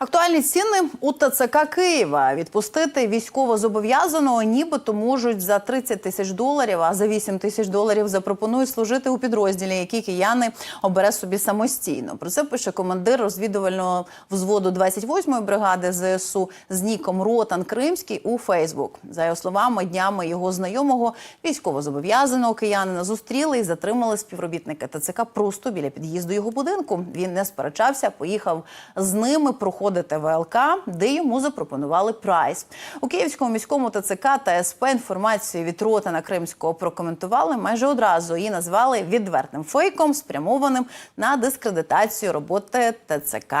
Актуальні ціни у ТЦК Києва відпустити військовозобов'язаного нібито можуть за 30 тисяч доларів, а за 8 тисяч доларів запропонують служити у підрозділі, які кияни обере собі самостійно. Про це пише командир розвідувального взводу 28-ї бригади ЗСУ з ніком Ротан Кримський у Фейсбук. За його словами, днями його знайомого військовозобов'язаного киянина зустріли і затримали співробітника ТЦК просто біля під'їзду його будинку. Він не сперечався, поїхав з ними проходити ВЛК, де йому запропонували прайс. У Київському міському ТЦК та СП інформацію від Ротана Кримського прокоментували майже одразу і назвали відвертим фейком, спрямованим на дискредитацію роботи ТЦК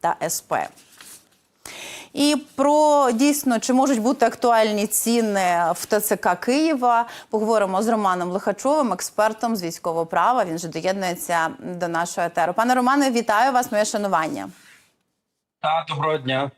та СП. І про дійсно чи можуть бути актуальні ціни в ТЦК Києва. Поговоримо з Романом Лихачовим, експертом з військового права. Він же доєднується до нашого етеру. Пане Романе, вітаю вас. Моє шанування. Та доброго дня.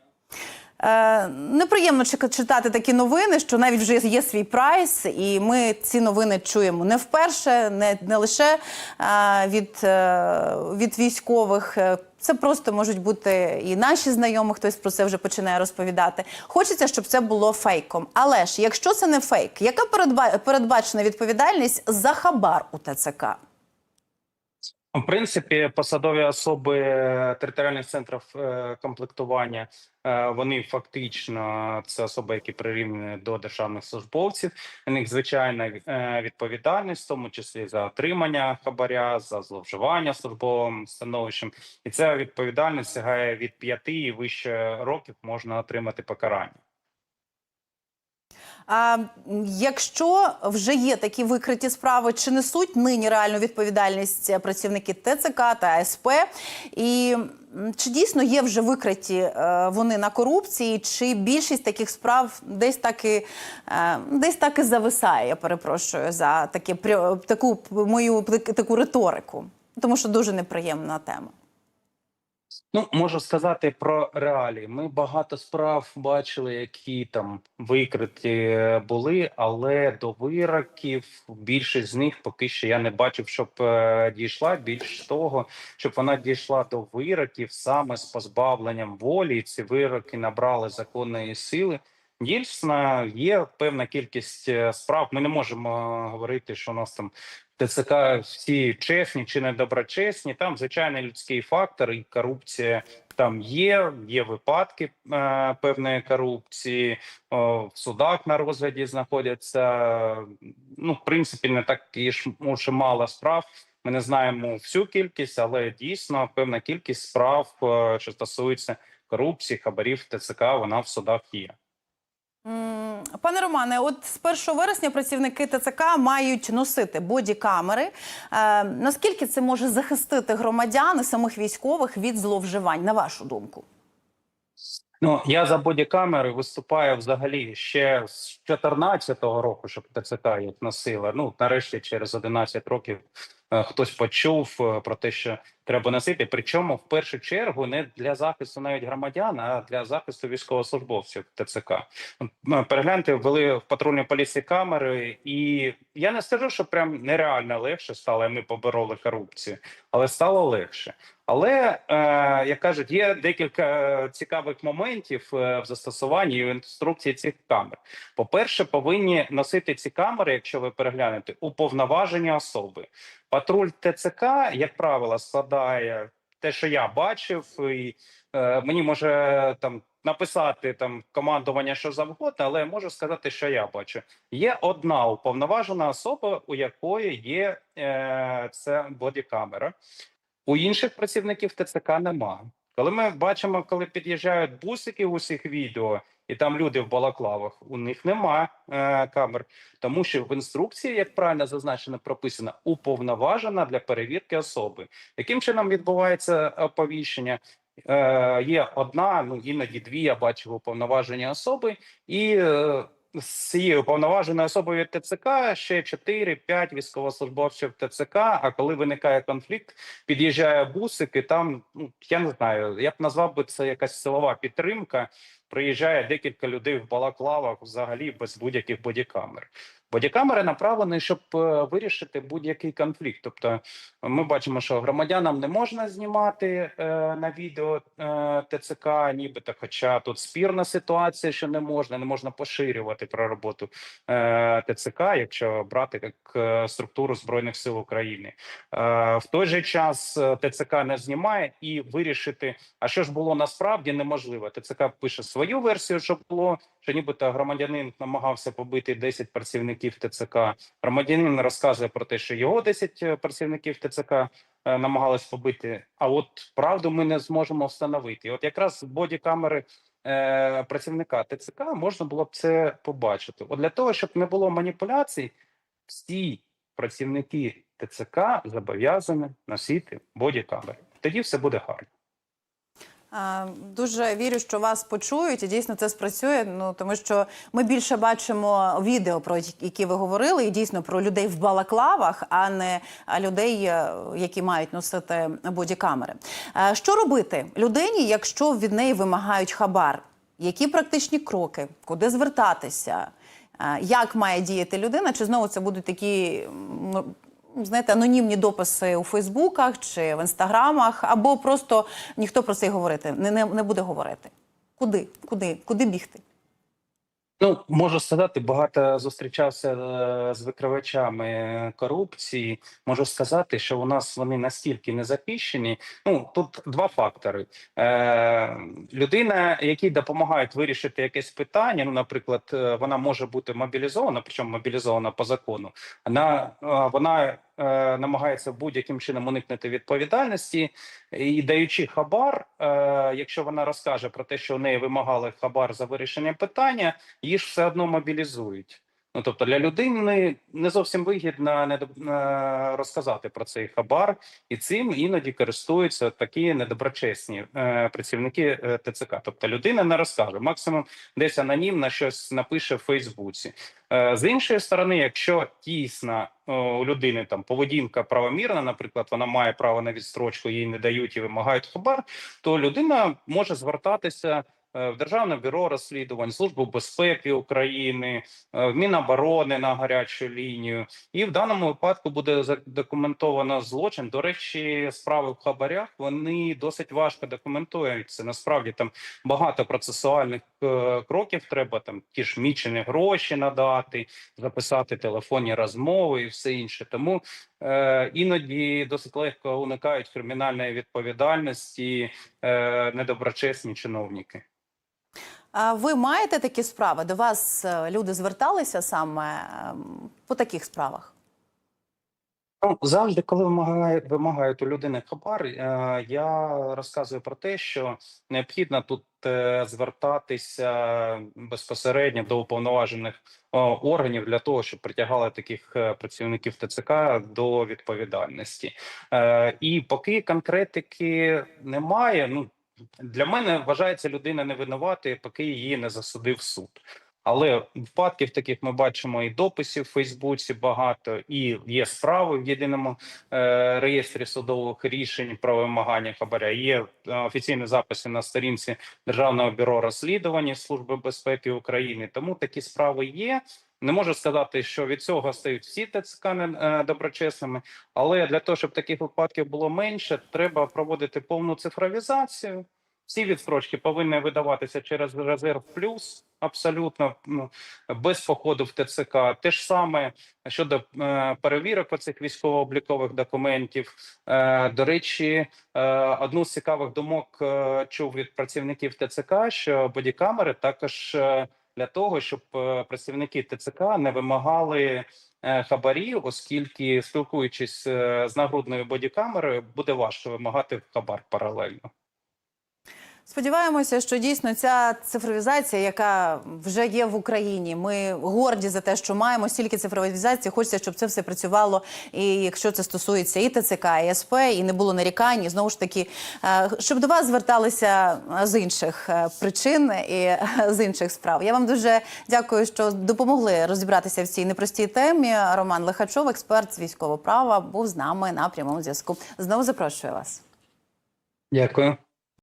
Е, неприємно читати такі новини, що навіть вже є свій прайс, і ми ці новини чуємо не вперше, не, не лише е, від, е, від військових. Е, Це просто можуть бути і наші знайомі, хтось про це вже починає розповідати. Хочеться, щоб це було фейком. Але ж якщо це не фейк, яка передбачена відповідальність за хабар у ТЦК? В принципі, посадові особи територіальних центрів е, комплектування е, вони фактично це особи, які прирівняні до державних службовців. У них звичайна е, відповідальність, в тому числі за отримання хабаря, за зловживання службовим становищем, і ця відповідальність сягає від п'яти і вище років можна отримати покарання. А якщо вже є такі викриті справи, чи несуть нині реальну відповідальність працівники ТЦК та СП? І чи дійсно є вже викриті е, вони на корупції, чи більшість таких справ десь так і, е, десь так і зависає? Я перепрошую за таке таку мою таку риторику, тому що дуже неприємна тема. Ну, можу сказати про реалії. Ми багато справ бачили, які там викриті були, але до вироків більшість з них поки що я не бачив, щоб е, дійшла. Більш того, щоб вона дійшла до вироків саме з позбавленням волі. і Ці вироки набрали законної сили. Дійсно, є певна кількість е, справ. Ми не можемо е, говорити, що у нас там ТЦК всі чесні чи недоброчесні. Там звичайний людський фактор і корупція там є. Є випадки е, певної корупції о, в судах на розгляді знаходяться. Ну, в принципі, не так і ж може мало справ. Ми не знаємо всю кількість, але дійсно певна кількість справ, е, що стосується корупції, хабарів ТЦК, вона в судах є. Пане Романе, от з 1 вересня працівники ТЦК мають носити бодікамери. Е, наскільки це може захистити громадян і самих військових від зловживань, на вашу думку? Ну я за бодікамери виступаю взагалі ще з 14-го року, щоб ТЦК їх носила. Ну нарешті, через 11 років хтось почув е, про те, що треба носити. Причому в першу чергу не для захисту навіть громадян, а для захисту військовослужбовців ТЦК. Е, Перегляньте, ввели в патрульній поліції камери, і я не скажу, що прям нереально легше стало. і Ми побороли корупцію, але стало легше. Але е, як кажуть, є декілька е, цікавих моментів е, в застосуванні в інструкції цих камер. По-перше, повинні носити ці камери, якщо ви переглянете, уповноважені особи. Патруль ТЦК, як правило, складає те, що я бачив, і е, мені може там написати там командування, що завгодно, але можу сказати, що я бачу. Є одна уповноважена особа, у якої є е, це бодікамера. У інших працівників ТЦК нема. Коли ми бачимо, коли під'їжджають бусики в усіх відео, і там люди в балаклавах, у них нема е, камер, тому що в інструкції, як правильно зазначено, прописано уповноважена для перевірки особи. Яким чином відбувається оповіщення? Е, є одна, ну іноді дві. Я бачив уповноважені особи, і е, з цією уповноваженою особою від ТЦК ще 4-5 військовослужбовців ТЦК. А коли виникає конфлікт, під'їжджає бусик, і там ну я не знаю, я б назвав би це якась силова підтримка. Приїжджає декілька людей в балаклавах, взагалі без будь-яких бодікамер. Бодікамери направлені, щоб е, вирішити будь-який конфлікт. Тобто, ми бачимо, що громадянам не можна знімати е, на відео е, ТЦК, нібито, хоча тут спірна ситуація, що не можна, не можна поширювати про роботу е, ТЦК, якщо брати як е, структуру збройних сил України. Е, в той же час е, ТЦК не знімає і вирішити, а що ж було насправді неможливо. ТЦК пише свою версію, що було, що нібито громадянин намагався побити 10 працівників ТЦК. Громадянин розказує про те, що його 10 працівників ТЦК е, намагались побити. А от правду ми не зможемо встановити. І от якраз бодікамери е, працівника ТЦК можна було б це побачити. От для того, щоб не було маніпуляцій, всі працівники ТЦК зобов'язані носити бодікамери. Тоді все буде гарно. Дуже вірю, що вас почують, і дійсно це спрацює. Ну тому що ми більше бачимо відео, про які ви говорили, і дійсно про людей в балаклавах, а не людей, е, які мають носити бодікамери. Що робити людині, якщо від неї вимагають хабар? Які практичні кроки, куди звертатися? Як має діяти людина? Чи знову це будуть такі м, знаєте, анонімні дописи у Фейсбуках чи в інстаграмах, або просто ніхто про це говорити не, не, не буде говорити. Куди? Куди? Куди бігти? Ну можу сказати, багато зустрічався е, з викривачами корупції. Можу сказати, що у нас вони настільки не захищені. Ну тут два фактори: е, людина, якій допомагають вирішити якесь питання. Ну, наприклад, е, вона може бути мобілізована, причому мобілізована по закону. Вона е, вона е, намагається будь-яким чином уникнути відповідальності і даючи хабар, е, якщо вона розкаже про те, що у неї вимагали хабар за вирішення питання, її ж все одно мобілізують. Ну тобто для людини не зовсім вигідно не е, розказати про цей хабар, і цим іноді користуються такі недоброчесні е, працівники е, ТЦК. Тобто людина не розкаже, максимум десь анонімно щось напише в Фейсбуці. З іншої сторони, якщо дійсно у людини там поведінка правомірна, наприклад, вона має право на відстрочку, їй не дають і вимагають хабар, то людина може звертатися в Державне бюро розслідувань, Службу безпеки України, е, в Міноборони на гарячу лінію, і в даному випадку буде задокументовано злочин. До речі, справи в хабарях вони досить важко документуються. Насправді там багато процесуальних е, кроків треба там ті ж мічені гроші надати, записати телефонні розмови і все інше. Тому е, іноді досить легко уникають кримінальної відповідальності е, недоброчесні чиновники. А ви маєте такі справи? До вас е, люди зверталися саме ем, по таких справах? Ну, завжди, коли вимагає, вимагають у людини хабар, е, я розказую про те, що необхідно тут е, звертатися безпосередньо до уповноважених органів для того, щоб притягали таких е, працівників ТЦК до відповідальності. Е, І поки конкретики немає, ну для мене вважається людина не винувати, поки її не засудив суд. Але випадків таких ми бачимо і дописів в Фейсбуці багато, і є справи в єдиному е, реєстрі судових рішень про вимагання хабаря. Є е, офіційні записи на сторінці Державного бюро розслідування Служби безпеки України. Тому такі справи є. Не можу сказати, що від цього стають всі ТЦК е, доброчесними, але для того, щоб таких випадків було менше, треба проводити повну цифровізацію. Всі відстрочки повинні видаватися через резерв плюс, абсолютно ну, без походу в ТЦК. Те ж саме щодо е, перевірок оцих військово-облікових документів. Е, до речі, е, одну з цікавих думок е, чув від працівників ТЦК, що бодікамери також е, для того, щоб е, працівники ТЦК не вимагали е, хабарів, оскільки спілкуючись е, з нагрудною бодікамерою, буде важко вимагати хабар паралельно. Сподіваємося, що дійсно ця цифровізація, яка вже є в Україні, ми горді за те, що маємо стільки цифровізації. Хочеться, щоб це все працювало. І якщо це стосується і ТЦК, і СП, і не було нарікань, і знову ж таки, е, щоб до вас зверталися з інших е, причин і е, з інших справ. Я вам дуже дякую, що допомогли розібратися в цій непростій темі. Роман Лихачов, експерт з військового права, був з нами на прямому зв'язку. Знову запрошую вас. Дякую.